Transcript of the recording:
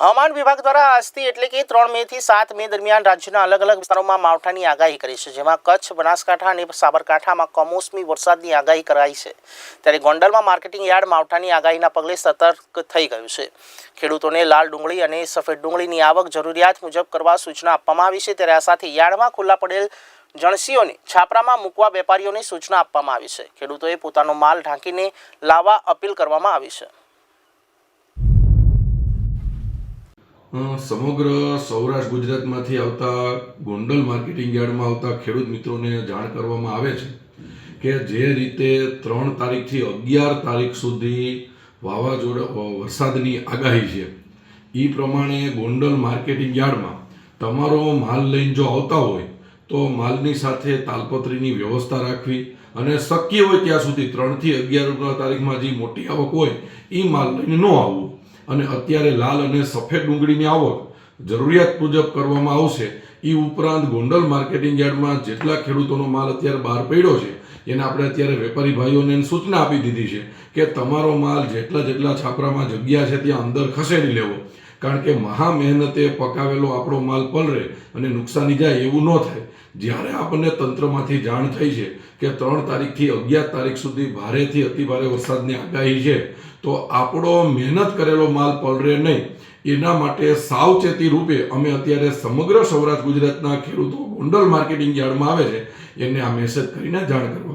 હવામાન વિભાગ દ્વારા આજથી એટલે કે ત્રણ મે થી સાત મે દરમિયાન રાજ્યના અલગ અલગ વિસ્તારોમાં માવઠાની આગાહી કરી છે, જેમાં કચ્છ, બનાસકાંઠા અને સાબરકાંઠામાં કમોસમી વરસાદની આગાહી કરાઈ છે. ત્યારે ગોંડલમાં માર્કેટિંગ યાર્ડ માવઠાની આગાહીના પગલે સતર્ક થઈ ગયું છે. ખેડૂતોને લાલ ડુંગળી અને સફેદ ડુંગળીની આવક જરૂરિયાત મુજબ કરવા સૂચના આપવામાં આવી છે, ત્યારે આ સાથે યાર્ડમાં ખુલ્લા પડેલ જણસીઓને છાપરામાં મૂકવા વેપારીઓને સૂચના આપવામાં આવી છે. ખેડૂતોએ પોતાનો માલ ઢાંકીને લાવવા અપીલ કરવામાં આવી છે. સમગ્ર સૌરાષ્ટ્ર ગુજરાતમાંથી આવતા ગોંડલ માર્કેટિંગ યાર્ડમાં આવતા ખેડૂત મિત્રોને જાણ કરવામાં આવે છે કે જે રીતે ત્રણ તારીખથી અગિયાર તારીખ સુધી વાવાઝોડા વરસાદની આગાહી છે. એ પ્રમાણે ગોંડલ માર્કેટિંગ યાર્ડમાં તમારો માલ લઈને જો આવતા હોય, તો માલની સાથે તાલપત્રીની વ્યવસ્થા રાખવી અને શક્ય હોય ત્યાં સુધી ત્રણથી અગિયાર તારીખમાં જે મોટી આવક હોય એ માલ લઈને ન આવવું. અને અત્યારે લાલ અને સફેદ ડુંગળીની આવક જરૂરિયાત મુજબ કરવામાં આવશે. એ ઉપરાંત ગોંડલ માર્કેટિંગ યાર્ડમાં જેટલા ખેડૂતોનો માલ અત્યારે બહાર પડ્યો છે, એને આપણે અત્યારે વેપારી ભાઈઓને સૂચના આપી દીધી છે કે તમારો માલ જેટલા જેટલા છાપરામાં જગ્યા છે ત્યાં અંદર ખસેડી લેવો. કારણ કે મહા મહેનતે પકાવેલો આપણો માલ પલરે અને નુકસાની જાય એવું ન થાય. જ્યારે આપણને તંત્રમાંથી જાણ થઈ છે કે ત્રણ તારીખથી અગિયાર તારીખ સુધી ભારેથી અતિભારે વરસાદની આગાહી છે, તો આપણો મહેનત કરેલો માલ પલરે નહીં. એના માટે સાવચેતી રૂપે અમે અત્યારે સમગ્ર સૌરાષ્ટ્ર ગુજરાતના ખેડૂતો ગોંડલ માર્કેટિંગ યાર્ડમાં આવે છે. એને આ મેસેજ કરીને જાણ કરવામાં